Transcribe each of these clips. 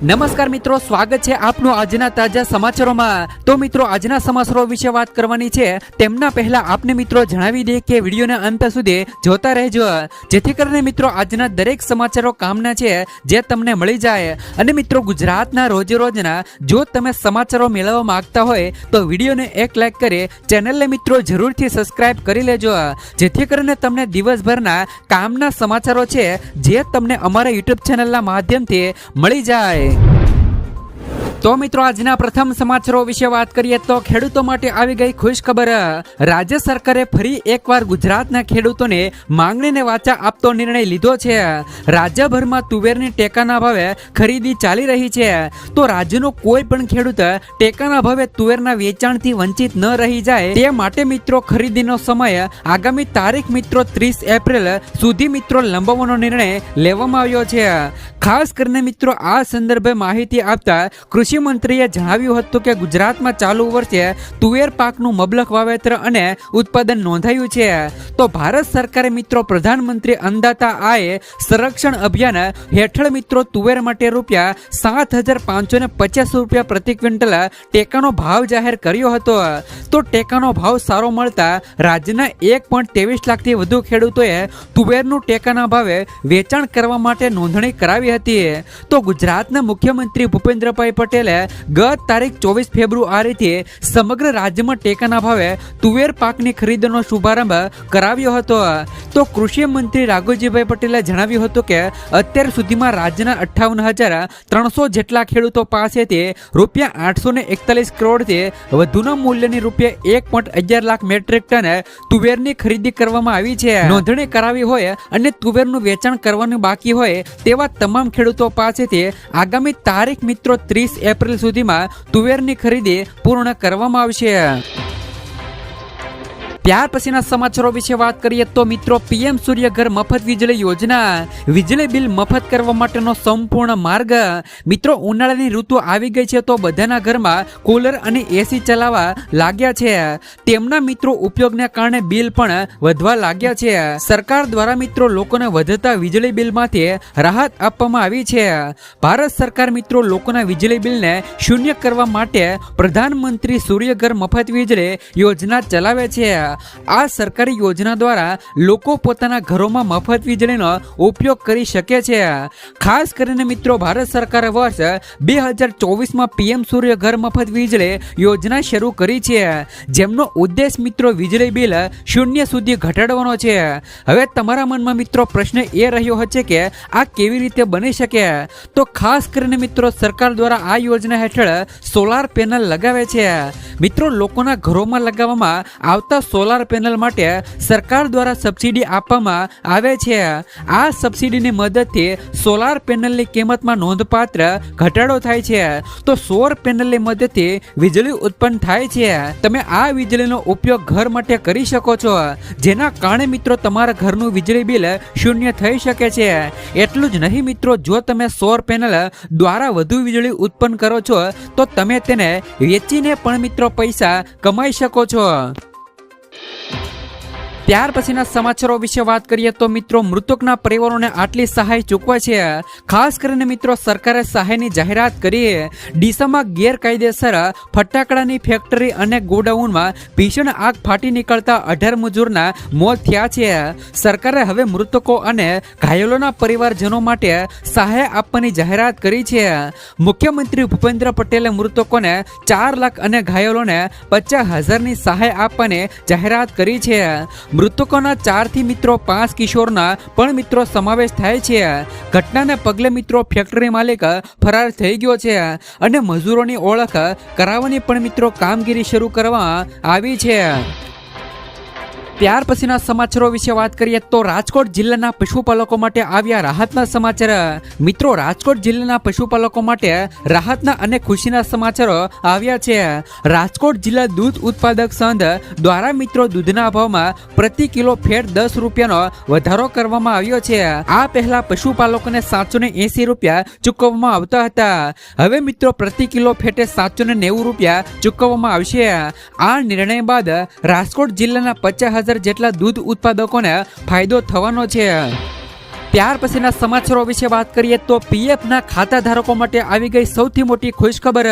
નમસ્કાર મિત્રો, સ્વાગત છે આપનું આજના તાજા સમાચારોમાં. તો મિત્રો, આજના સમાચારો વિશે વાત કરવાની છે. તેમના પહેલા આપને મિત્રો જણાવી દે કે વિડીયોના અંત સુધી જોતા રહેજો. જેથી કરીને મિત્રો, આજના દરેક સમાચારો કામના છે, જે તમને મળી જાય. અને મિત્રો, ગુજરાતના રોજે રોજના જો તમે સમાચારો મેળવવા માંગતા હોય, તો વિડીયોને એક લાઈક કરી ચેનલને મિત્રો જરૂરથી સબસ્ક્રાઇબ કરી લેજો. જેથી કરીને તમને દિવસભરના કામના સમાચારો છે, જે તમને અમારા યુટ્યુબ ચેનલના માધ્યમથી મળી જાય. day. તો મિત્રો, આજના પ્રથમ સમાચારો વિશે વાત કરીએ તો ખેડૂતો માટે આવી ગઈ ખુશ ખબર. રાજ્ય સરકારે ફરી એકવાર ગુજરાતના ખેડૂતોને માંગણીને વાચા આપતો નિર્ણય લીધો છે. રાજ્યભરમાં તુવેરની ટેકાના ભાવે ખરીદી ચાલી રહી છે. તો રાજ્યનો કોઈ પણ ખેડૂત ટેકાના ભાવે તુવેરના વેચાણથી વંચિત ન રહી જાય તે માટે મિત્રો, ખરીદીનો સમય આગામી તારીખ મિત્રો ત્રીસ એપ્રિલ સુધી મિત્રો લંબાવવાનો નિર્ણય લેવામાં આવ્યો છે. ખાસ કરીને મિત્રો, આ સંદર્ભે માહિતી આપતા કૃષિ મંત્રીએ જણાવ્યું હતું કે ગુજરાતમાં ચાલુ વર્ષે તુવેર પાકનું મબલક વાવેતર અને ઉત્પાદન નોંધાયું છે. તો ભારત સરકારે મિત્રો પ્રધાનમંત્રી અંદાતા આએ સંરક્ષણ અભિયાન હેઠળ મિત્રો તુવેર માટે રૂપિયા સાત હજાર પાંચસો ને પચાસ રૂપિયા પ્રતિ ક્વિન્ટલ ટેકાનો ભાવ જાહેર કર્યો હતો. તો ટેકાનો ભાવ સારો મળતા રાજ્યના એક પોઈન્ટ ત્રેવીસ લાખથી વધુ ખેડૂતોએ તુવેરનું ટેકાના ભાવે વેચાણ કરવા માટે નોંધણી કરાવી હતી. તો ગુજરાતના મુખ્યમંત્રી ભૂપેન્દ્રભાઈ પટેલે ગત તારીખ ચોવીસ ફેબ્રુઆરીથી સમગ્ર રાજ્યમાં ટેકાના ભાવે તુવેર પાકની ખરીદીનો શુભારંભ કરાવ્યો હતો. તો કૃષિ મંત્રી રાઘોજીભાઈ પટેલે જણાવ્યું હતું કે, અત્યાર સુધીમાં રાજ્યના અઠ્ઠાવન હજાર ત્રણસો જેટલા ખેડૂતો પાસેથી રૂપિયા આઠસો ને એકતાલીસ કરોડથી વધુના મૂલ્યની રૂપિયા એક પોઈન્ટ અગિયાર લાખ મેટ્રિક ટન તુવેરની ખરીદી કરવામાં આવી છે. નોંધણી કરાવી હોય અને તુવેરનું વેચાણ કરવાનું બાકી હોય તેવા તમામ ખેડૂતો પાસેથી આગામી તારીખ મિત્રો ત્રીસ એપ્રિલ સુધીમાં તુવેરની ખરીદી પૂર્ણ કરવામાં આવશે. ત્યાર પછીના સમાચારો વિશે વાત કરીએ તો મિત્રો, પીએમ સૂર્યઘર મફત વીજળી યોજના. વીજળી બિલ મફત કરવા માટેનો સંપૂર્ણ માર્ગ. મિત્રો, ઉનાળાની ઋતુ આવી ગઈ છે તો બધાના ઘરમાં કુલર અને એસી ચલાવવા લાગ્યા છે. તેમના મિત્રો ઉપયોગને કારણે બિલ પણ વધવા લાગ્યા છે. સરકાર દ્વારા મિત્રો લોકોને વધતા વીજળી બિલમાંથી રાહત આપવામાં આવી છે. ભારત સરકાર મિત્રો લોકોના વીજળી બિલને શૂન્ય કરવા માટે પ્રધાનમંત્રી સૂર્યઘર મફત વીજળી યોજના ચલાવે છે. આ સરકારી યોજના દ્વારા લોકો પોતાના ઘરોમાં મફત વીજળીનો ઉપયોગ કરી શકે છે. ખાસ કરીને મિત્રો, ભારત સરકારે વર્ષ બે હજાર ચોવીસમાં પીએમ સૂર્ય ઘર મફત વીજળી યોજના શરૂ કરી છે. જેમનો ઉદ્દેશ મિત્રો વીજળી બિલ શૂન્ય સુધી ઘટાડવાનો છે. હવે તમારા મનમાં મિત્રો પ્રશ્ન એ રહ્યો હશે કે આ કેવી રીતે બની શકે? તો ખાસ કરીને મિત્રો, સરકાર દ્વારા આ યોજના હેઠળ સોલાર પેનલ લગાવે છે. મિત્રો, લોકોના ઘરોમાં લગાવવામાં આવતા સોલાર પેનલ માટે સરકાર દ્વારા સબસિડી આપવામાં આવે છે. આ સબસિડીની મદદથી સોલાર પેનલની કિંમતમાં નોંધપાત્ર ઘટાડો થાય છે. તો સોર પેનલની મદદથી વીજળી ઉત્પન્ન થાય છે. તમે આ વીજળીનો ઉપયોગ ઘર માટે કરી શકો છો. જેના કારણે મિત્રો તમારા ઘરનું વીજળી બિલ શૂન્ય થઈ શકે છે. એટલું જ નહીં મિત્રો, જો તમે સોર પેનલ દ્વારા વધુ વીજળી ઉત્પન્ન કરો છો, તો તમે તેને વેચીને પણ મિત્રો પૈસા કમાઈ શકો છો. ત્યાર પછીના સમાચારો વિશે વાત કરીએ તો મિત્રો, મૃતકના પરિવારોને આટલી સહાય ચૂકવા છે. ખાસ કરીને મિત્રો, સરકારે સહાયની જાહેરાત કરી. ડીસામાં ગેરકાયદેસર ફટાકડાની ફેક્ટરી અને ગોડાઉનમાં ભીષણ આગ ફાટી નીકળતા અઢાર મજૂરના મોત થયા છે. સરકારે હવે મૃતકો અને ઘાયલોના પરિવારજનો માટે સહાય આપવાની જાહેરાત કરી છે. મુખ્યમંત્રી ભૂપેન્દ્ર પટેલે મૃતકોને ચાર લાખ અને ઘાયલોને પચાસ હજારની સહાય આપવાની જાહેરાત કરી છે. મૃતકોના ચારથી મિત્રો પાંચ કિશોરના પણ મિત્રો સમાવેશ થાય છે. ઘટનાને પગલે મિત્રો ફેક્ટરી માલિક ફરાર થઈ ગયો છે અને મજૂરોની ઓળખ કરાવવાની પણ મિત્રો કામગીરી શરૂ કરવામાં આવી છે. ત્યાર પછીના સમાચારો વિશે વાત કરીએ તો રાજકોટ જિલ્લાના પશુપાલકો માટે આવ્યા રાહતના સમાચાર. મિત્રો, રાજકોટ જિલ્લાના પશુપાલકો માટે રાહતના અને ખુશીના સમાચારો આવ્યા છે. રાજકોટ જિલ્લા દૂધ ઉત્પાદક સંઘ દ્વારા મિત્રો, દૂધના ભાવમાં પ્રતિ કિલો ફેટ દસ રૂપિયાનો વધારો કરવામાં આવ્યો છે. આ પહેલા પશુપાલકોને સાતસો ને એસી રૂપિયા ચૂકવવામાં આવતા હતા. હવે મિત્રો, પ્રતિ કિલો ફેટે સાતસો ને નેવું રૂપિયા ચૂકવવામાં આવશે. આ નિર્ણય બાદ રાજકોટ જિલ્લાના પચાસ જેટલા દૂધ ઉત્પાદકોને ફાયદો થવાનો છે. ત્યાર પછીના સમાચારો વિશે વાત કરીએ તો પીએફના ખાતા ધારકો માટે આવી ગઈ સૌથી મોટી ખુશખબર,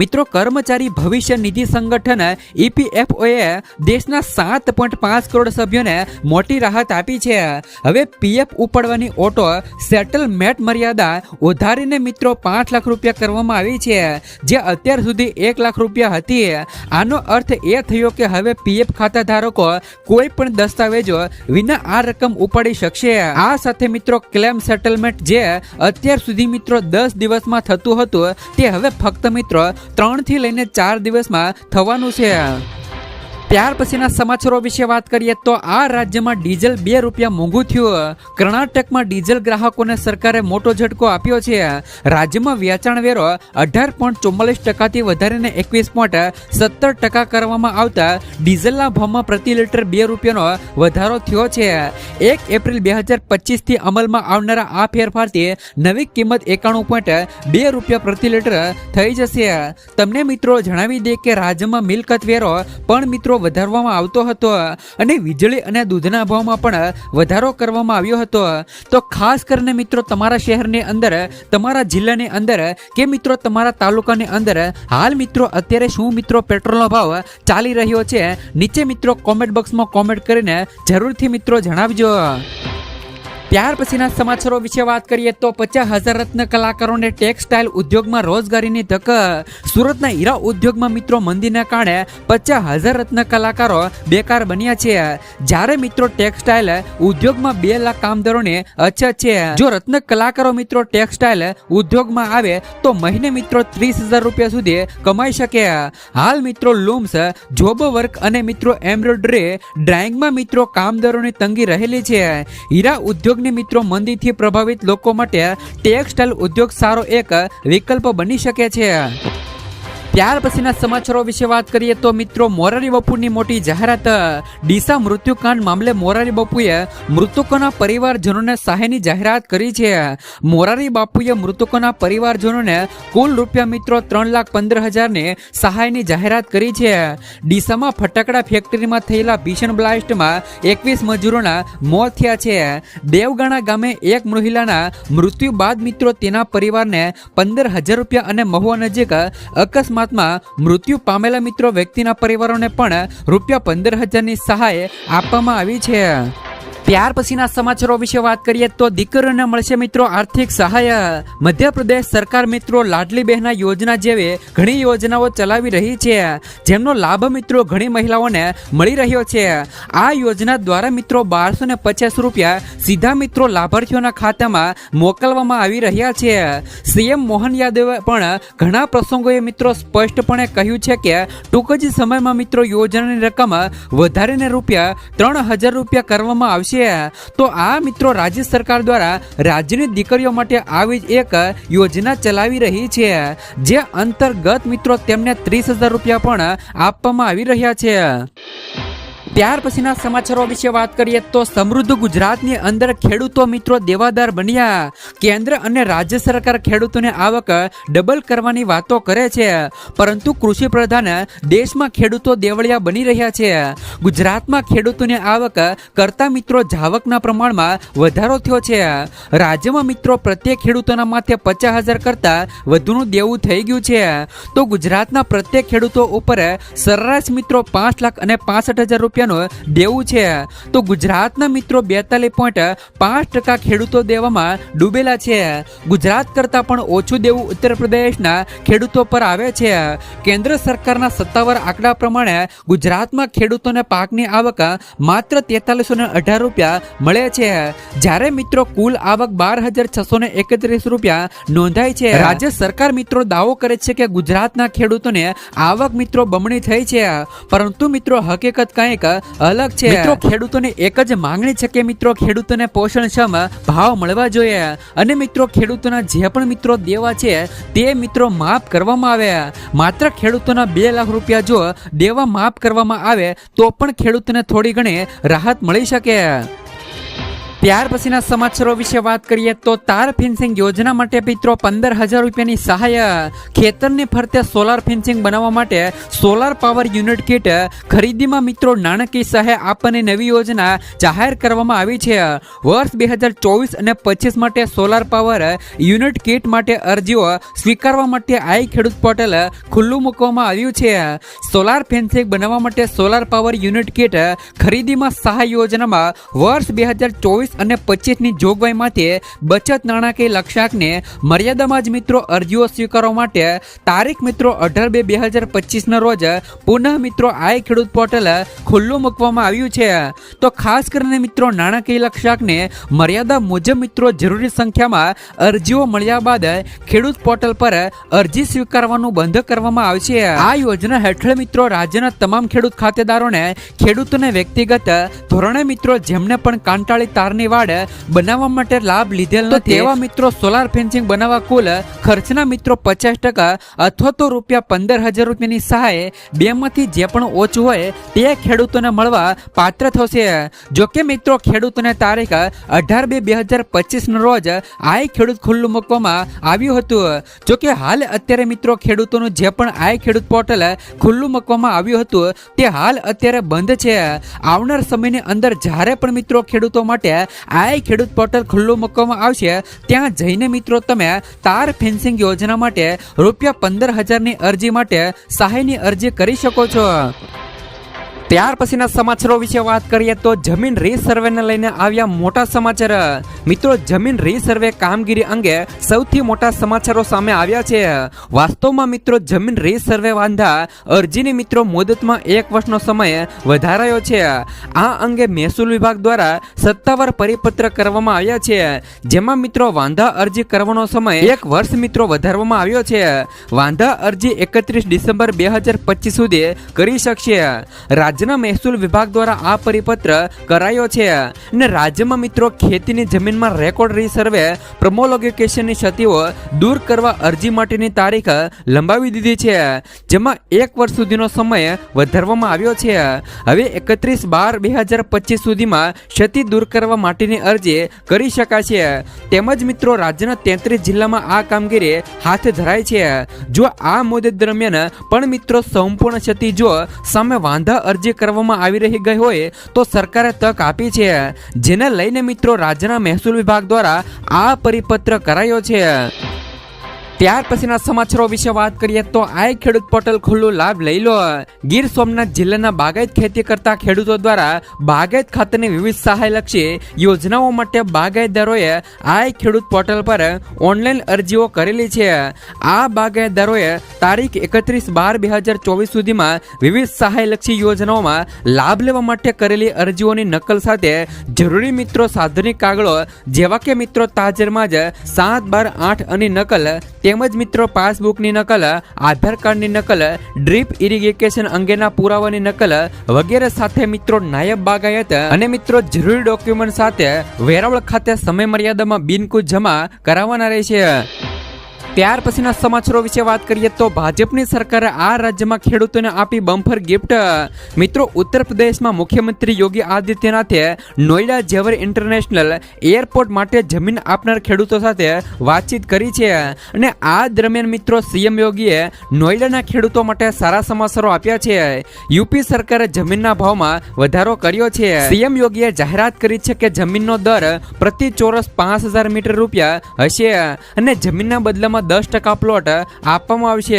મિત્રો, કર્મચારી ભવિષ્ય નિધિ સંગઠન ઈપીએફઓએ દેશના સાત પોઈન્ટ પાંચ કરોડ સભ્યોને મોટી રાહત આપી છે. હવે પીએફ ઉપાડવાની ઓટો સેટલમેન્ટ મર્યાદા વધારીને, મિત્રો, પાંચ લાખ રૂપિયા કરવામાં આવી છે, જે અત્યાર સુધી એક લાખ રૂપિયા હતી. આનો અર્થ એ થયો કે હવે પીએફ ખાતા ધારકો કોઈ પણ દસ્તાવેજો વિના આ રકમ ઉપાડી શકશે. આ સાથે મિત્રો ક્લેમ સેટલમેન્ટ જે અત્યાર સુધી મિત્રો દસ દિવસમાં થતું હતું, તે હવે ફક્ત મિત્રો ત્રણથી લઈને ચાર દિવસમાં થવાનું છે. ત્યાર પછીના સમાચારો વિશે વાત કરીએ તો આ રાજ્યમાં ડીઝલ બે રૂપિયા મોંઘું થયું. કર્ણાટકમાં ડીઝલ ગ્રાહકોને સરકારે મોટો ઝટકો આપ્યો છે. રાજ્યમાં વેચાણ વેરો અઢાર પોઈન્ટ ચુમ્માલીસ ટકાથી વધારીને એકવીસ પોઈન્ટ સત્તર ટકા કરવામાં આવતા ડીઝલના ભાવમાં પ્રતિ લીટર બે રૂપિયાનો વધારો થયો છે. એક એપ્રિલ બે હજાર પચીસથી અમલમાં આવનારા આ ફેરફારથી નવી કિંમત એકાણું પોઈન્ટ બે રૂપિયા પ્રતિ લીટર થઈ જશે. તમને મિત્રો જણાવી દે કે રાજ્યમાં મિલકત વેરો પણ મિત્રો વધારવામાં આવતો હતો અને વીજળી અને દૂધના ભાવમાં પણ વધારો કરવામાં આવ્યો હતો. તો ખાસ કરીને મિત્રો તમારા શહેરની અંદર, તમારા જિલ્લાની અંદર કે મિત્રો તમારા તાલુકાની અંદર, હાલ મિત્રો અત્યારે શું મિત્રો પેટ્રોલનો ભાવ ચાલી રહ્યો છે? નીચે મિત્રો કોમેન્ટ બોક્સમાં કોમેન્ટ કરીને જરૂરથી મિત્રો જણાવજો. ત્યાર પછીના સમાચારો વિશે વાત કરીએ તો પચાસ હજાર રત્ન કલાકારોને ટેક્સટાઇલ ઉદ્યોગમાં રોજગારીની તક સુરતના હીરા ઉદ્યોગમાં મિત્રો મંદીના કારણે પચાસ હજાર રત્ન કલાકારો બેકાર બન્યા છે. જ્યારે મિત્રો ટેક્સટાઇલ ઉદ્યોગમાં બે લાખ કામદારોને અછત છે. જો રત્ન કલાકારો મિત્રો ટેક્સટાઇલ ઉદ્યોગમાં આવે તો મહિને મિત્રો ત્રીસ હજાર રૂપિયા સુધી કમાઈ શકે. હાલ મિત્રો લૂમ્સ, જોબ વર્ક અને મિત્રો એમ્બ્રોઇડરી ડ્રાઇંગમાં મિત્રો કામદારોની તંગી રહેલી છે. હીરા ઉદ્યોગની મિત્રો મંદીથી પ્રભાવિત લોકો માટે ટેક્સટાઇલ ઉદ્યોગ સારો એક વિકલ્પ બની શકે છે. ત્યાર પછીના સમાચારો વિશે વાત કરીએ તો મિત્રો, મોરારી બાપુની મોટી જાહેરાત, ડીસા મૃત્યુકાંડ મામલે મોરારી બાપુએ મૃતકોના પરિવારજનોને સહાયની જાહેરાત કરી છે. મોરારી બાપુએ મૃતકોના પરિવારજનોને કુલ રૂપિયા મિત્રો ત્રણ લાખ પંદર હજારની સહાયની જાહેરાત કરી છે. ડીસામાં ફટાકડા ફેક્ટરીમાં થયેલા ભીષણ બ્લાસ્ટમાં એકવીસ મજૂરોના મોત થયા છે. દેવગાણા ગામે એક મહિલાના મૃત્યુ બાદ મિત્રો તેના પરિવારને પંદર હજાર રૂપિયા અને મહુવા નજીક અકસ્માતમાં મૃત્યુ પામેલા મિત્રો વ્યક્તિના પરિવારોને પણ રૂપિયા પંદર હજારની સહાય આપવામાં આવી છે. ત્યાર પછીના સમાચારો વિશે વાત કરીએ તો દીકરીઓને મળશે મિત્રો આર્થિક સહાય. મધ્યપ્રદેશ સરકાર મિત્રો લાડલી બહેના યોજના જેવી ઘણી યોજનાઓ ચલાવી રહી છે. જેમનો લાભ મિત્રો ઘણી મહિલાઓને મળી રહ્યો છે. આ યોજના દ્વારા મિત્રો બારસો ને પચાસ રૂપિયા સીધા મિત્રો લાભાર્થીઓના ખાતામાં મોકલવામાં આવી રહ્યા છે. સીએમ મોહન યાદવે પણ ઘણા પ્રસંગોએ મિત્રો સ્પષ્ટપણે કહ્યું છે કે ટૂંક જ સમયમાં મિત્રો યોજનાની રકમ વધારીને રૂપિયા ત્રણ હજાર રૂપિયા કરવામાં આવશે. તો આ મિત્રો રાજ્ય સરકાર દ્વારા રાજ્યની દીકરીઓ માટે આવી જ એક યોજના ચલાવી રહી છે, જે અંતર્ગત મિત્રો તેમને ત્રીસ હજાર રૂપિયા પણ આપવામાં આવી રહ્યા છે. ત્યાર પછીના સમાચારો વિશે વાત કરીએ તો સમૃદ્ધ ગુજરાતની અંદર ખેડૂતો મિત્રો દેવાદાર બન્યા. કેન્દ્ર અને રાજ્ય સરકાર ખેડૂતોને આવક ડબલ કરવાની વાતો કરે છે. પરંતુ કૃષિ પ્રધાન દેશમાં ખેડૂતો દેવળિયા બની રહ્યા છે. ગુજરાતમાં ખેડૂતોની આવક કરતા મિત્રો જાવકના પ્રમાણમાં વધારો થયો છે. રાજ્યમાં મિત્રો પ્રત્યેક ખેડૂતોના માથે પચાસ હજાર કરતા વધુનું દેવું થઈ ગયું છે. તો ગુજરાતના પ્રત્યેક ખેડૂતો ઉપર સરેરાશ મિત્રો પાંચ લાખ અને પાસઠ હજાર રૂપિયાનું દેવું છે. તો ગુજરાતના મિત્રો બેતાલીસ પોઈન્ટ પાંચ ટકા ખેડૂતો દેવામાં ડૂબેલા છે. ગુજરાત કરતાં પણ ઓછું દેવું ઉત્તર પ્રદેશના ખેડૂતો પર આવે છે. કેન્દ્ર સરકારના સત્તાવાર આંકડા પ્રમાણે ગુજરાતમાં ખેડૂતોને પાકની આવક માત્ર તેતાલીસો ને અઢાર રૂપિયા મળે છે. જ્યારે મિત્રો કુલ આવક બાર હજાર છસો ને એકત્રીસ રૂપિયા નોંધાય છે. રાજ્ય સરકાર મિત્રો દાવો કરે છે કે ગુજરાતના ખેડૂતોને આવક મિત્રો બમણી થઈ છે. પરંતુ મિત્રો હકીકત કંઈક અલગ છે. મિત્રો, ખેડૂતોની એક જ માંગણી છે કે મિત્રો, ખેડૂતોને પોષણક્ષમ ભાવ મળવા જોઈએ. અને મિત્રો, ખેડૂતોના જે પણ મિત્રો દેવા છે, તે મિત્રો માફ કરવામાં આવે. માત્ર ખેડૂતોના બે લાખ રૂપિયા જો દેવા માફ કરવામાં આવે, તો પણ ખેડૂતોને થોડી ઘણી રાહત મળી શકે. ત્યાર પછીના સમાચારો વિશે વાત કરીએ તો તાર ફેન્સિંગ યોજના માટે મિત્રો પંદર હજાર રૂપિયાની સહાય ખેતરની ફરતે સોલાર ફેન્સિંગ બનાવવા માટે સોલાર પાવર યુનિટ કીટ ખરીદીમાં મિત્રો નાણાકીય સહાય આપવાની નવી યોજના જાહેર કરવામાં આવી છે. વર્ષ બે હજાર ચોવીસ અને પચીસ માટે સોલાર પાવર યુનિટ કીટ માટે અરજીઓ સ્વીકારવા માટે આઈ ખેડૂત પોર્ટલ ખુલ્લું મૂકવામાં આવ્યું છે. સોલાર ફેન્સિંગ બનાવવા માટે સોલાર પાવર યુનિટ કીટ ખરીદીમાં સહાય યોજનામાં વર્ષ બે હજાર ચોવીસ અને પચીસની જોગવાઈમાંથી બચત નાણાકીય લક્ષ્યાંકને મર્યાદામાં જ મિત્રો અરજીઓ સ્વીકારવા માટે તારીખ મિત્રો અઢાર બે બે હજાર પચીસના રોજ પુનઃ મિત્રો આ ખેડૂત પોર્ટલ ખુલ્લું મૂકવામાં આવ્યું છે. તો ખાસ કરીને મિત્રો નાણાકીય લક્ષ્યાંકને મર્યાદા મુજબ મિત્રો જરૂરી સંખ્યામાં અરજીઓ મળ્યા બાદ ખેડૂત પોર્ટલ પર અરજી સ્વીકારવાનું બંધ કરવામાં આવશે. આ યોજના હેઠળ મિત્રો રાજ્યના તમામ ખેડૂત ખાતેદારોને ખેડૂતોને વ્યક્તિગત ધોરણે મિત્રો જેમને પણ કાંટાળી તારની વાડ બનાવવા માટે લાભ લીધેલ નથી. તેવા મિત્રો સોલાર ફેન્સિંગ બનાવવા કુલ ખર્ચના મિત્રો પચાસ ટકા અથવા તો રૂપિયા પંદર હજાર રૂપિયાની સહાય બેમાંથી જે પણ ઓછું હોય તે ખેડૂતોને મળવા પાત્ર થશે. જો કે મિત્રો ખેડૂતોને તારીખ અઢાર બે બે હજાર પચીસના રોજ આય ખેડૂત ખુલ્લું મૂકવામાં આવ્યું હતું. જો કે હાલ અત્યારે મિત્રો ખેડૂતોનું જે પણ આય ખેડૂત પોર્ટલ ખુલ્લું મૂકવામાં આવ્યું હતું તે હાલ અત્યારે બંધ છે. આવનાર સમયની અંદર જ્યારે પણ મિત્રો ખેડૂતો માટે આઈ ખેડૂત પોર્ટલ ખુલ્લું મૂકવામાં આવશે. ત્યાં જઈને મિત્રો તમે તાર ફેન્સિંગ યોજના માટે રૂપિયા પંદર હજારની અરજી માટે સહાયની અરજી કરી શકો છો. ત્યાર પછીના સમાચારો વિશે વાત કરીએ તો જમીન રીસર્વેને લઈને આવ્યા મોટા સમાચાર. મિત્રો, જમીન રીસર્વે કામગીરી અંગે સૌથી મોટા સમાચારો સામે આવ્યા છે. વાસ્તવમાં મિત્રો, જમીન રીસર્વે વાંધા અરજીની મિત્રો મુદતમાં એક વર્ષનો સમય વધારાયો છે. આ અંગે મહેસૂલ વિભાગ દ્વારા સત્તાવાર પરિપત્ર કરવામાં આવ્યા છે. જેમાં મિત્રો, વાંધા અરજી કરવાનો સમય એક વર્ષ મિત્રો વધારવામાં આવ્યો છે. વાંધા અરજી એકત્રીસ ડિસેમ્બર બે સુધી કરી શકશે. રાજ્યના મહેસૂલ વિભાગ દ્વારા આ પરિપત્ર કરાયો છે. અને રાજ્યમાં મિત્રો ખેતીની જમીનમાં રેકોર્ડ રિસર્વે, પ્રમોલોગેશનની ક્ષતિઓ દૂર કરવા અરજી માટેની તારીખ લંબાવી દીધી છે. જેમાં એક વર્ષ સુધીનો સમય વધારવામાં આવ્યો છે. હવે એકત્રીસ બાર બે હજાર પચીસ સુધીમાં ક્ષતિ દૂર કરવા માટેની અરજી કરી શકાશે. તેમજ મિત્રો રાજ્યના તેત્રીસ જિલ્લામાં આ કામગીરી હાથ ધરાય છે. જો આ મુદત દરમિયાન પણ મિત્રો સંપૂર્ણ ક્ષતિ જો સામે વાંધા અરજી કરવામાં આવી રહી ગઈ હોય તો સરકારે તક આપી છે. જેને લઈને મિત્રો રાજ્યના મહેસૂલ વિભાગ દ્વારા આ પરિપત્ર કરાયો છે. ત્યાર પછીના સમાચારો વિશે વાત કરીએ તો આઈ ખેડૂત પોર્ટલ ખુલ્લું લાભ લઈ લો. ગીર સોમનાથ જિલ્લાના બાગાયત ખેતી કરતા ખેડૂતો દ્વારા બાગાયત ખાતેની વિવિધ સહાયલક્ષી યોજનાઓ માટે બાગાયતદારોએ આઈ ખેડૂત પોર્ટલ પર ઓનલાઈન અરજીઓ કરેલી છે. આ બાગાયતદારોએ તારીખ એકત્રીસ બાર બે હજાર ચોવીસ સુધીમાં વિવિધ સહાયલક્ષી યોજનાઓમાં લાભ લેવા માટે કરેલી અરજીઓની નકલ સાથે જરૂરી મિત્રો સાધનિક કાગળો જેવા કે મિત્રો તાજેરમાં જ સાત બાર આઠ અને નકલ તેમજ મિત્રો પાસબુકની નકલ, આધાર કાર્ડની નકલ, ડ્રીપ ઇરિગેશન અંગેના પુરાવાની નકલ વગેરે સાથે મિત્રો નાયબ બાગાયત અને મિત્રો જરૂરી ડોક્યુમેન્ટ સાથે વેરાવળ ખાતે સમય મર્યાદામાં બિનકુજ જમા કરાવવાના રહેશે. ત્યાર પછીના સમાચારો વિશે વાત કરીએ તો ભાજપની સરકારે આ રાજ્યમાં ખેડૂતોને આપી બમ્ફર ગિફ્ટ. મિત્રો ઉત્તર પ્રદેશમાં મુખ્યમંત્રી યોગી આદિત્યનાથે નોઈડા જેવર ઇન્ટરનેશનલ એરપોર્ટ માટે જમીન આપનાર ખેડૂતો સાથે વાતચીત કરી છે. અને આ દરમિયાન મિત્રો, સીએમ યોગીએ નોઈડાના ખેડૂતો માટે સારા સમાચારો આપ્યા છે. યુપી સરકારે જમીનના ભાવમાં વધારો કર્યો છે. સીએમ યોગીએ જાહેરાત કરી છે કે જમીનનો દર પ્રતિ ચોરસ પાંચ હજાર મીટર રૂપિયા હશે. અને જમીનના બદલામાં દસ ટકા પ્લોટ આપવામાં આવશે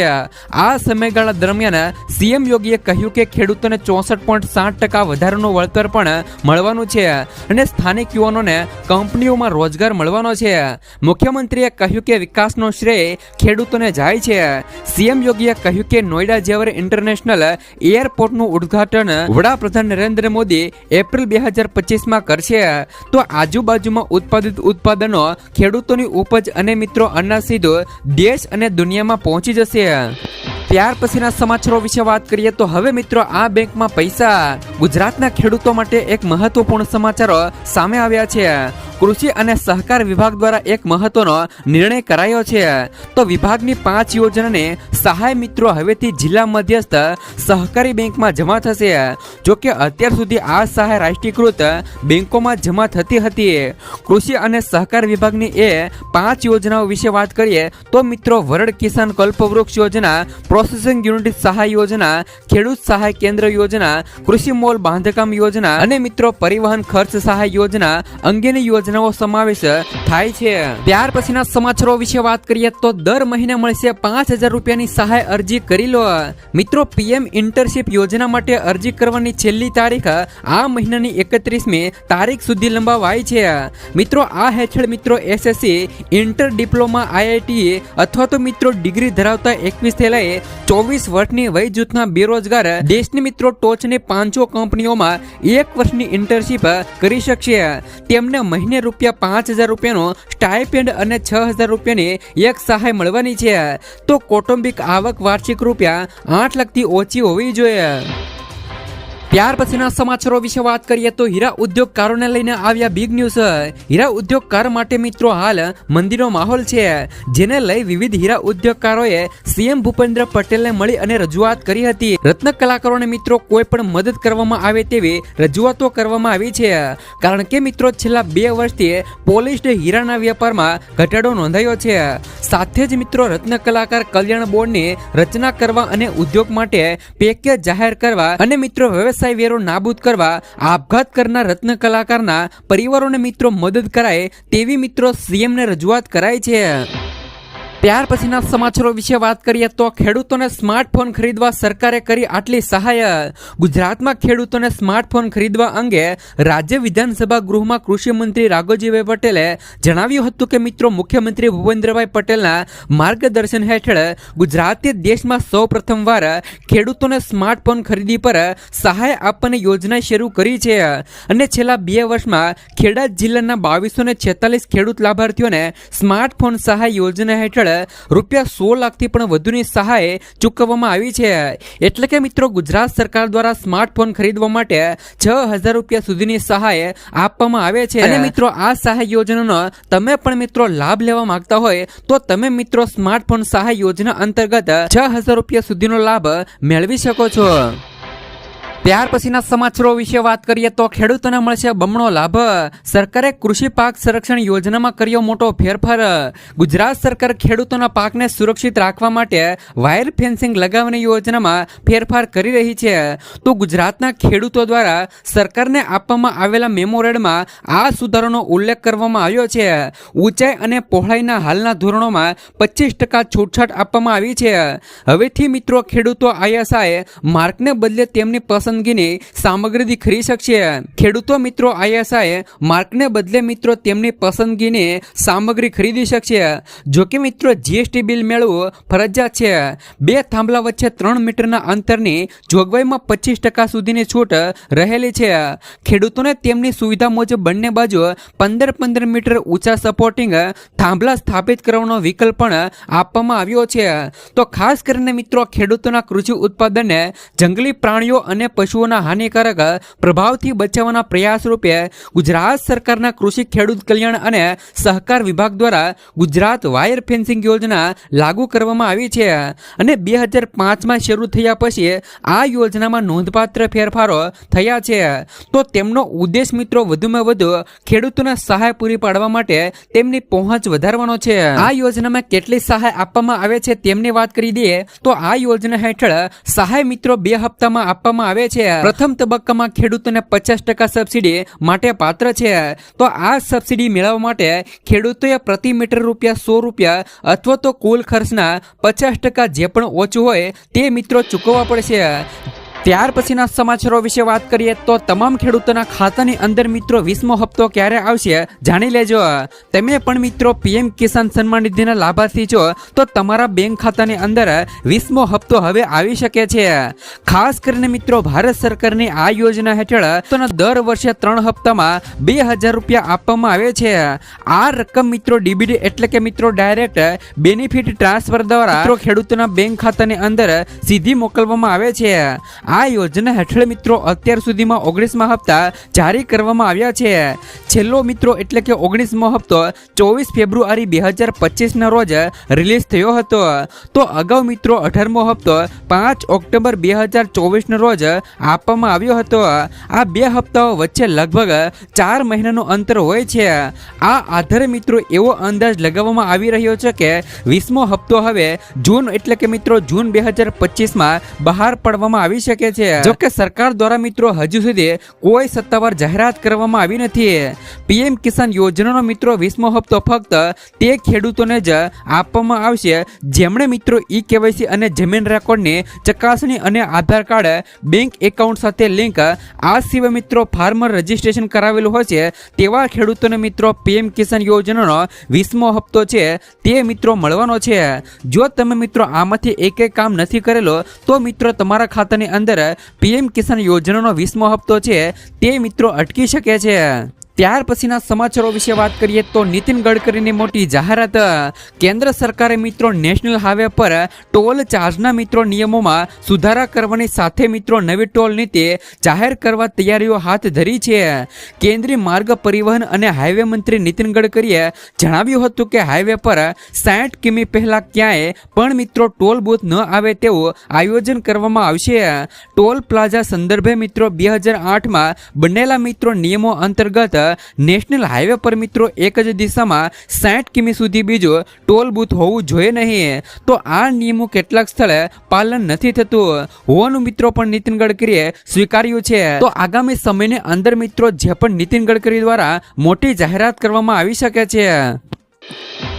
આ સમયગાળા દરમિયાન સીએમ યોગીએ કહ્યું કે ખેડૂતોને ચોસઠ પોઈન્ટ સાત ટકા વધારાનું વળતર પણ મળવાનું છે અને સ્થાનિક યુવાનોને કંપનીઓમાં રોજગાર મળવાનો છે. મુખ્યમંત્રીએ કહ્યું કે વિકાસનો શ્રેય ખેડૂતોને જાય છે. સીએમ યોગીએ કહ્યું કે નોઈડા જેવર ઇન્ટરનેશનલ એરપોર્ટનું ઉદ્ઘાટન વડાપ્રધાન નરેન્દ્ર મોદી એપ્રિલ બે હજાર પચીસમાં કરશે. તો આજુબાજુમાં ઉત્પાદિત ઉત્પાદનો ખેડૂતોની ઉપજ અને મિત્રો અનાજ સીધું દેશ અને દુનિયામાં પહોંચી જશે. ત્યાર પછીના સમાચારો વિશે વાત કરીએ તો હવે મિત્રો આ બેંકમાં પૈસા. ગુજરાતના ખેડૂતો માટે એક મહત્વપૂર્ણ સમાચારો સામે આવ્યા છે. કૃષિ અને સહકાર વિભાગ દ્વારા એક મહત્વનો નિર્ણય કરાયો છે. તો વિભાગની પાંચ યોજનાને સહાય મિત્રો હવેથી જિલ્લા મધ્યસ્થ સહકારી બેંકમાં જમા થશે. જો કે અત્યાર સુધી આ સહાય રાષ્ટ્રીયકૃત બેંકોમાં જમા થતી હતી. કૃષિ અને સહકાર વિભાગની એ પાંચ યોજનાઓ વિશે વાત કરીએ તો મિત્રો વરડ કિસાન કલ્પવૃક્ષ યોજના પ્રોસેસિંગ યુનિટ સહાય યોજના, ખેડૂત સહાય કેન્દ્ર યોજના, કૃષિ મોલ બાંધકામ યોજના અને મિત્રો પરિવહન ખર્ચ સહાય યોજના અંગેની યોજનાઓ સમાવેશ થાય છે. ત્યાર પછીના સમાચારો વિશે વાત કરીએ તો દર મહિને મળશે પાંચ હજાર રૂપિયાની સહાય અરજી કરી લો. મિત્રો, પીએમ ઇન્ટર્નશીપ યોજના માટે અરજી કરવાની છેલ્લી તારીખ આ મહિનાની એકત્રીસમી તારીખ સુધી લંબાવાઈ છે. મિત્રો, આ હેઠળ મિત્રો એસએસસી, ઇન્ટર ડિપ્લોમા, આઈઆઈટી અથવા તો મિત્રો ડિગ્રી ધરાવતા એકવીસથી લઈ ચોવીસ વર્ષની વય જૂથના બેરોજગાર દેશની મિત્રો ટોચની પાંચો કંપનીઓમાં એક વર્ષની ઇન્ટર્નશીપ કરી શકશે. તેમને મહિને રૂપિયા પાંચ હજાર રૂપિયાનો સ્ટાઇપેન્ડ અને છ હજાર રૂપિયાની એક સહાય મળવાની છે. તો કૌટુંબિક આવક વાર્ષિક રૂપિયા આઠ લાખથી ઓછી હોવી જોઈએ. ત્યાર પછીના સમાચારો વિશે વાત કરીએ તો હીરા ઉદ્યોગકારોને લઈને આવ્યા બિગ ન્યૂઝ હીરા ઉદ્યોગકાર માટે મિત્રો હાલ મંદીનો માહોલ છે. જેને લઈ વિવિધ હીરા ઉદ્યોગકારોએ સીએમ ભૂપેન્દ્ર પટેલને મળી અને રજૂઆત કરી હતી. રત્ન કલાકારોને મિત્રો કોઈ પણ મદદ કરવામાં આવે તેવી રજૂઆતો કરવામાં આવી છે. કારણ કે મિત્રો છેલ્લા બે વર્ષથી પોલિશ્ડ હીરાના વેપારમાં ઘટાડો નોંધાયો છે. સાથે જ મિત્રો રત્ન કલાકાર કલ્યાણ બોર્ડની રચના કરવા અને ઉદ્યોગ માટે પેકેજ જાહેર કરવા અને મિત્રો વ્યવસાય વેરો નાબૂદ કરવા, આપઘાત કરનાર રત્ન કલાકારના પરિવારોને મિત્રો મદદ કરાય તેવી મિત્રો સીએમને રજૂઆત કરાય છે. ત્યાર પછીના સમાચારો વિશે વાત કરીએ તો ખેડૂતોને સ્માર્ટફોન ખરીદવા સરકારે કરી આટલી સહાય. ગુજરાતમાં ખેડૂતોને સ્માર્ટફોન ખરીદવા અંગે રાજ્ય વિધાનસભા ગૃહમાં કૃષિ મંત્રી રાઘોજીભાઈ પટેલે જણાવ્યું હતું કે, મિત્રો, મુખ્યમંત્રી ભૂપેન્દ્રભાઈ પટેલના માર્ગદર્શન હેઠળ ગુજરાતે દેશમાં સૌ પ્રથમવાર ખેડૂતોને સ્માર્ટફોન ખરીદી પર સહાય આપવાની યોજના શરૂ કરી છે. અને છેલ્લા બે વર્ષમાં ખેડા જિલ્લાના બાવીસો ને ખેડૂત લાભાર્થીઓને સ્માર્ટફોન સહાય યોજના હેઠળ રૂપિયા સો લાખથી પણ વધુની સહાય ચૂકવવામાં આવી છે. એટલે કે મિત્રો, ગુજરાત સરકાર દ્વારા સ્માર્ટફોન ખરીદવા માટે છ હજાર રૂપિયા સુધીની સહાય આપવામાં આવે છે. અને મિત્રો, આ સહાય યોજનાનો તમે પણ મિત્રો લાભ લેવા માંગતા હોય, તો તમે મિત્રો સ્માર્ટફોન સહાય યોજના અંતર્ગત છ હજાર રૂપિયા સુધીનો લાભ મેળવી શકો છો. ત્યાર પછીના સમાચારો વિશે વાત કરીએ તો ખેડૂતોને મળશે બમણો લાભ. સરકારે કૃષિ પાક સંરક્ષણ યોજનામાં કર્યો મોટો ફેરફાર. ગુજરાત સરકાર ખેડૂતોના પાકને સુરક્ષિત રાખવા માટે વાયર ફેન્સિંગ લગાવવાની યોજનામાં ફેરફાર કરી રહી છે. તો ગુજરાતના ખેડૂતો દ્વારા સરકારને આપવામાં આવેલા મેમોરેન્ડમાં આ સુધારાનો ઉલ્લેખ કરવામાં આવ્યો છે. ઊંચાઈ અને પહોળાઈના હાલના ધોરણોમાં પચીસ ટકા છૂટછાટ આપવામાં આવી છે. હવેથી મિત્રો, ખેડૂતો આઈએસઆઈ માર્કને બદલે તેમની પસંદગીની સામગ્રીથી ખરીદી શકશે. ખેડૂતો મિત્રો આઈએસઆઈ માર્કને બદલે મિત્રો તેમની પસંદગીની સામગ્રી ખરીદી શકશે. જોકે મિત્રો જીએસટી બિલ મેળવવું ફરજિયાત છે. બે થાંભલા વચ્ચે ત્રણ મીટરના અંતરની જોગવાઈમાં પચીસ ટકા સુધીની છૂટ રહેલી છે. ખેડૂતોને તેમની સુવિધા મુજબ બંને બાજુ પંદર પંદર મીટર ઊંચા સપોર્ટિંગ થાંભલા સ્થાપિત કરવાનો વિકલ્પ પણ આપવામાં આવ્યો છે. તો ખાસ કરીને મિત્રો ખેડૂતોના કૃષિ ઉત્પાદનને જંગલી પ્રાણીઓ અને પશુઓના હાનિકારક પ્રભાવથી બચાવવાના પ્રયાસ રૂપે ગુજરાત સરકારના કૃષિ ખેડૂત કલ્યાણ અને સહકાર વિભાગ દ્વારા ગુજરાત વાયર ફેન્સિંગ યોજના લાગુ કરવામાં આવી છે. અને બે હજાર પાંચમાં શરૂ થયા પછી આ યોજનામાં નોંધપાત્ર ફેરફારો થયા છે. તો તેમનો ઉદ્દેશ મિત્રો વધુમાં વધુ ખેડૂતોને સહાય પૂરી પાડવા માટે તેમની પહોંચ વધારવાનો છે. આ યોજનામાં કેટલી સહાય આપવામાં આવે છે તેમની વાત કરી દઈએ તો આ યોજના હેઠળ સહાય મિત્રો બે હપ્તામાં આપવામાં આવે છે. પ્રથમ તબક્કામાં ખેડૂતોને પચાસ ટકા સબસિડી માટે પાત્ર છે. તો આ સબસિડી મેળવવા માટે ખેડૂતોએ પ્રતિ મીટર રૂપિયા સો રૂપિયા અથવા તો કુલ ખર્ચના પચાસ ટકા જે પણ ઓછું હોય તે મિત્રો ચૂકવવા પડશે. ત્યાર પછીના સમાચારો વિશે વાત કરીએ તો તમામ ખેડૂતોના ખાતાની અંદર મિત્રો વીસમો હપ્તો ક્યારે આવશે જાણી લેજો. તમે પણ મિત્રો પીએમ કિસાન સન્માન નિધિના લાભાર્થી છો તો તમારા બેંક ખાતાની અંદર વીસમો હપ્તો હવે આવી શકે છે. ખાસ કરીને મિત્રો ભારત સરકારની આ યોજના હેઠળ દર વર્ષે ત્રણ હપ્તામાં બે હજાર રૂપિયા આપવામાં આવે છે. આ રકમ મિત્રો ડીબીડી એટલે કે મિત્રો ડાયરેક્ટ બેનિફિટ ટ્રાન્સફર દ્વારા ખેડૂતોના બેંક ખાતાની અંદર સીધી મોકલવામાં આવે છે. આ યોજના હેઠળ મિત્રો અત્યાર સુધીમાં ઓગણીસમાં હપ્તા જારી કરવામાં આવ્યા છે. છેલ્લો મિત્રો એટલે કે ઓગણીસમો હપ્તો ચોવીસ ફેબ્રુઆરી બે હજાર પચીસના રોજ રિલીઝ થયો હતો. તો અગાઉ મિત્રો અઢારમો હપ્તો પાંચ ઓક્ટોબર બે હજાર ચોવીસના રોજ આપવામાં આવ્યો હતો. આ બે હપ્તાઓ વચ્ચે લગભગ ચાર મહિનાનું અંતર હોય છે. આ આધારે મિત્રો એવો અંદાજ લગાવવામાં આવી રહ્યો છે કે વીસમો હપ્તો હવે જૂન એટલે કે મિત્રો જૂન બે હજાર પચીસમાં બહાર પાડવામાં આવી શકે છે. જોકે સરકાર દ્વારા મિત્રો હજુ સુધી કોઈ સત્તાવાર જાહેરાત કરવામાં આવી નથી. પીએમ કિસાન યોજનાનો મિત્રો વીસમો હપ્તો ફક્ત તે ખેડૂતોને જ આપવામાં આવશે. જેમણે મિત્રો ઈ કેવાયસી અને જમીન રેકોર્ડની ચકાસણી અને આધાર કાર્ડ, બેંક એકાઉન્ટ સાથે લિંક, આ સિવાય મિત્રો ફાર્મર રજીસ્ટ્રેશન કરાવેલું છે. તેવા ખેડૂતોને મિત્રો પીએમ કિસાન યોજનાનો વીસમો હપ્તો છે તે મિત્રો મળવાનો છે. જો તમે મિત્રો આમાંથી એક એક કામ નથી કરેલો, તો મિત્રો તમારા ખાતાની અંદર પીએમ કિસાન યોજનાનો વીસમો હપ્તો છે તે મિત્રો અટકી શકે છે. ત્યાર પછીના સમાચારો વિશે વાત કરીએ તો નીતિન ગડકરીની મોટી જાહેરાત, કેન્દ્ર સરકારે મિત્રો નેશનલ હાઈવે પર ટોલ ચાર્જના મિત્રો નિયમોમાં સુધારા કરવાની સાથે મિત્રો નવી ટોલ નીતિ જાહેર કરવા તૈયારીઓ હાથ ધરી છે. કેન્દ્રીય માર્ગ પરિવહન અને હાઈવે મંત્રી નીતિન ગડકરીએ જણાવ્યું હતું કે હાઈવે પર સાઠ કિમી પહેલાં ક્યાંય પણ મિત્રો ટોલ બૂથ ન આવે તેવું આયોજન કરવામાં આવશે. ટોલ પ્લાઝા સંદર્ભે મિત્રો બે હજાર આઠમાં બનેલા મિત્રો નિયમો અંતર્ગત નેશનલ હાઈવે પર મિત્રો એક જ દિશામાં સાઠ કિમી સુધી બીજું ટોલ બૂથ હોવું જોઈએ નહીં. તો આ નિયમો કેટલાક સ્થળે પાલન નથી થતું. હોવાનું મિત્રો પણ નીતિન ગડકરીએ સ્વીકાર્યું છે. તો આગામી સમયની અંદર મિત્રો જે પણ નીતિન ગડકરી દ્વારા મોટી જાહેરાત કરવામાં આવી શકે છે.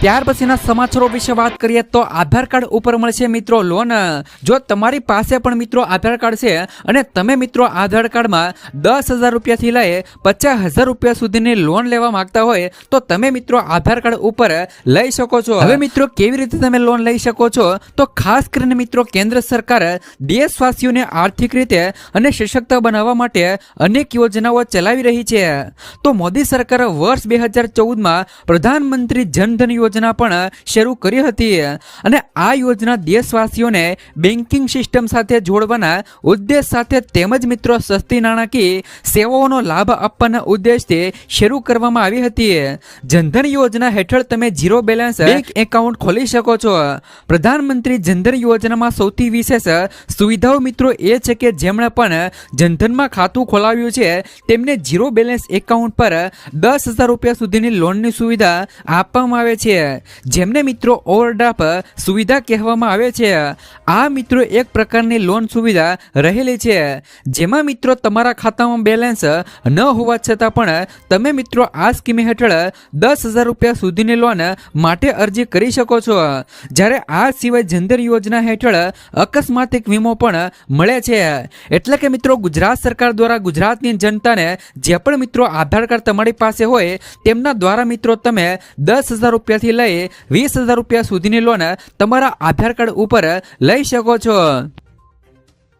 ત્યાર પછીના સમાચારો વિશે વાત કરીએ તો આધાર કાર્ડ ઉપર મળશે મિત્રો લોન. જો તમારી પાસે પણ મિત્રો આધાર કાર્ડ છે અને તમે મિત્રો આધાર કાર્ડમાં દસ હજાર રૂપિયાથી લઈ પચાસ હજાર રૂપિયા સુધીની લોન લેવા માંગતા હોય, તો તમે મિત્રો આધાર કાર્ડ ઉપર લઈ શકો છો. હવે મિત્રો કેવી રીતે તમે લોન લઈ શકો છો? તો ખાસ કરીને મિત્રો કેન્દ્ર સરકાર દેશવાસીઓને આર્થિક રીતે અને સશક્ત બનાવવા માટે અનેક યોજનાઓ ચલાવી રહી છે. તો મોદી સરકાર વર્ષ બે હજાર ચૌદમાં પ્રધાનમંત્રી જનધન યોજના પણ શરૂ કરી હતી. અને આ યોજના દેશવાસીઓને બેન્કિંગ સિસ્ટમ સાથે જોડવાના ઉદ્દેશ સાથે તેમજ મિત્રો સસ્તી નાણાકીય સેવાઓનો લાભ આપવાના ઉદ્દેશથી શરૂ કરવામાં આવી હતી. જનધન યોજના હેઠળ તમે ઝીરો બેલેન્સ બેંક એકાઉન્ટ ખોલી શકો છો. પ્રધાનમંત્રી જનધન યોજનામાં સૌથી વિશેષ સુવિધાઓ મિત્રો એ છે કે જેમણે પણ જનધનમાં ખાતું ખોલાવ્યું છે તેમને ઝીરો બેલેન્સ એકાઉન્ટ પર દસ હજાર રૂપિયા સુધીની લોનની સુવિધા આપવામાં આવે છે. જેમને મિત્રો ઓવરડ્રાફ્ટ સુવિધા કહેવામાં આવે છે. આ મિત્રો એક પ્રકારની લોન સુવિધા રહેલી છે. જેમાં મિત્રો તમારા ખાતામાં બેલેન્સ ન હોવા છતાં પણ તમે મિત્રો આ સ્કીમ હેઠળ દસ રૂપિયા સુધીની લોન માટે અરજી કરી શકો છો. જ્યારે આ સિવાય જનધન યોજના હેઠળ અકસ્માતિક વીમો પણ મળે છે. એટલે કે મિત્રો ગુજરાત સરકાર દ્વારા ગુજરાતની જનતાને જે પણ મિત્રો આધાર કાર્ડ તમારી પાસે હોય તેમના દ્વારા મિત્રો તમે દસ હજાર રૂપિયાથી લઈ વીસ હજાર રૂપિયા સુધીની લોન તમારા આધાર કાર્ડ ઉપર લઈ શકો છો.